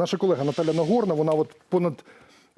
Наша колега Наталя Нагорна, вона от понад,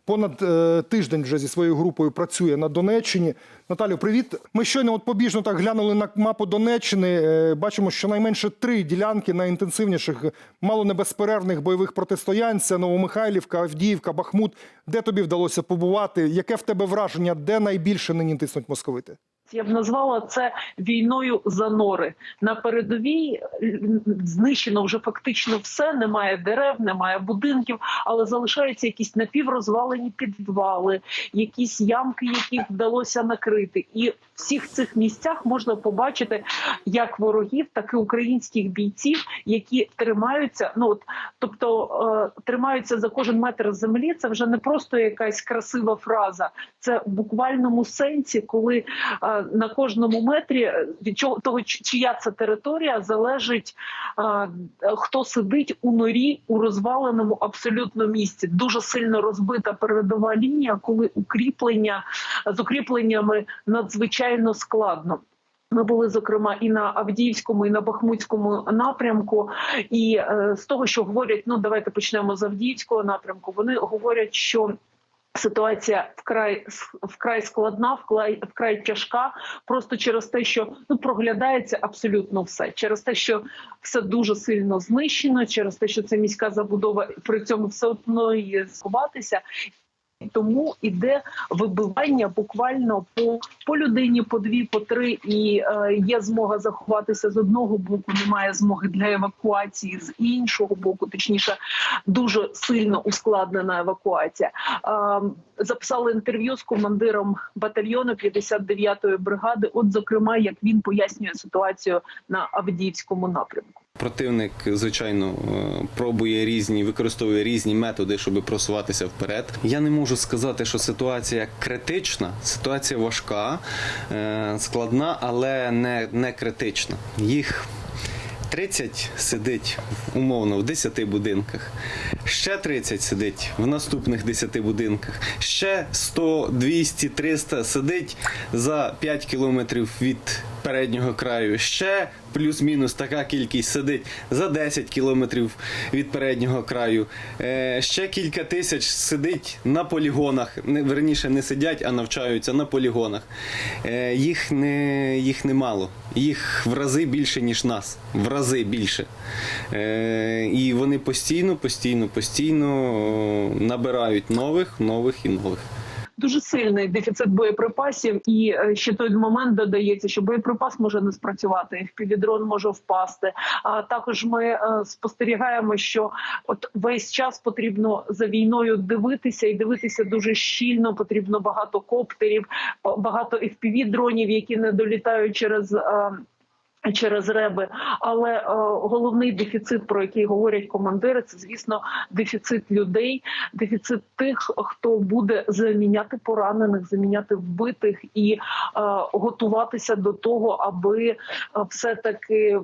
понад е, тиждень вже зі своєю групою працює на Донеччині. Наталю, привіт. Ми щойно от побіжно так глянули на мапу Донеччини. Е, бачимо, що найменше три ділянки найінтенсивніших, мало небезперервних бойових протистоянь. Це Новомихайлівка, Авдіївка, Бахмут. Де тобі вдалося побувати? Яке в тебе враження? Де найбільше нині тиснуть московити? Я б назвала це війною за нори. На передовій е, знищено вже фактично все. Немає дерев, немає будинків, але залишаються якісь напіврозвалені підвали, якісь ямки, які вдалося накрити. І всіх цих місцях можна побачити як ворогів, так і українських бійців, які тримаються. Ну от тобто е, тримаються за кожен метр землі. Це вже не просто якась красива фраза, це в буквальному сенсі, коли е, на кожному метрі е, від чого того, чия це територія, залежить хто сидить у норі у розваленому абсолютно місці. Дуже сильно розбита передова лінія, коли укріплення з укріпленнями надзвичайно складно. Ми були зокрема і на Авдіївському, і на Бахмутському напрямку. І е, з того, що говорять, ну давайте почнемо з Авдіївського напрямку. Вони говорять, що Ситуація вкрай вкрай складна, вкрай вкрай тяжка, просто через те, що ну проглядається абсолютно все, через те, що все дуже сильно знищено, через те, що це міська забудова, при цьому все одно є сховатися. Тому іде вибивання буквально по, по людині, по дві, по три, і е, є змога заховатися з одного боку, немає змоги для евакуації з іншого боку, точніше, дуже сильно ускладнена евакуація. Е, записали інтерв'ю з командиром батальйону 59-ї бригади. От, зокрема, як він пояснює ситуацію на Авдіївському напрямку. Противник, звичайно, е, пробує різні, використовує різні методи, щоб просуватися вперед. Я не можу сказати, що ситуація критична. Ситуація важка, е, складна, але не, не критична. Їх 30 сидить умовно в 10 будинках, ще 30 сидить в наступних 10 будинках, ще 100, 200, 300 сидить за 5 кілометрів від переднього краю, ще плюс-мінус така кількість сидить за 10 кілометрів від переднього краю, Е, ще кілька тисяч сидить на полігонах, верніше не сидять, а навчаються на полігонах. Е, їх, не, їх немало, їх в рази більше, ніж нас. В рази більше. Е, і вони постійно, постійно, постійно набирають нових, нових і нових. Дуже сильний дефіцит боєприпасів, і е, ще той момент додається, що боєприпас може не спрацювати, впівдрон може впасти. А також ми е, спостерігаємо, що от весь час потрібно за війною дивитися і дивитися дуже щільно. Потрібно багато коптерів, багато fpv дронів, які не долітають через. Через реби, але е, головний дефіцит, про який говорять командири, це звісно дефіцит людей, дефіцит тих, хто буде заміняти поранених, заміняти вбитих і е, готуватися до того, аби е, все таки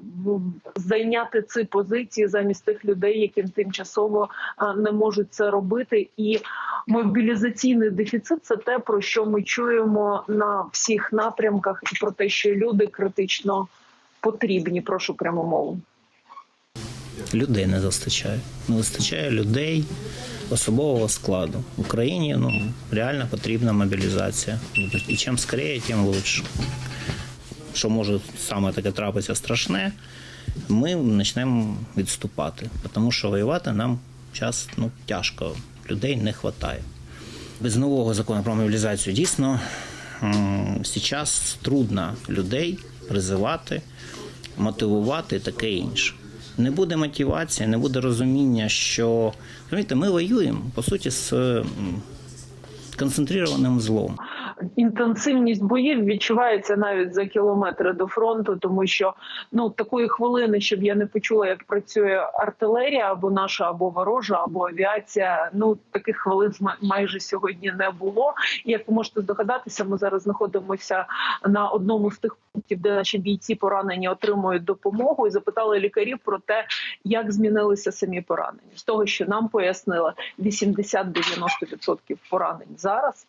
зайняти ці позиції замість тих людей, яким тимчасово е, не можуть це робити. І мобілізаційний дефіцит це те, про що ми чуємо на всіх напрямках, і про те, що люди критично потрібні. Прошу пряму мову. людей не вистачає. Не вистачає людей, особового складу. В Україні ну, реально потрібна мобілізація. І чим скоріше, тим лучше. Що може саме таке трапитися страшне, ми почнемо відступати, тому що воювати нам зараз ну, тяжко, людей не вистачає. Без нового закону про мобілізацію дійсно зараз трудно людей призивати, мотивувати і таке інше. Не буде мотивації, не буде розуміння, що розумієте, ми воюємо по суті з концентрованим злом. Інтенсивність боїв відчувається навіть за кілометри до фронту, тому що ну такої хвилини, щоб я не почула, як працює артилерія або наша, або ворожа, або авіація. Ну таких хвилин ма- майже сьогодні не було. Як ви можете здогадатися, ми зараз знаходимося на одному з тих пунктів, де наші бійці поранені отримують допомогу, і запитали лікарів про те, як змінилися самі поранені. З того, що нам пояснили, 80-90% поранень зараз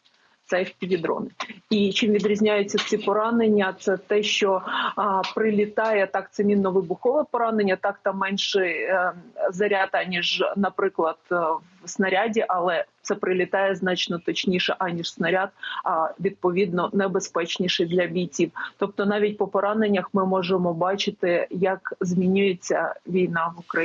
це FPV-дрони. І чим відрізняються ці поранення? Це те, що а, прилітає так, це мінно-вибухове поранення, так там менший е, заряд, аніж, наприклад, е, в снаряді, але це прилітає значно точніше, аніж снаряд, а відповідно небезпечніше для бійців. Тобто, навіть по пораненнях ми можемо бачити, як змінюється війна в Україні.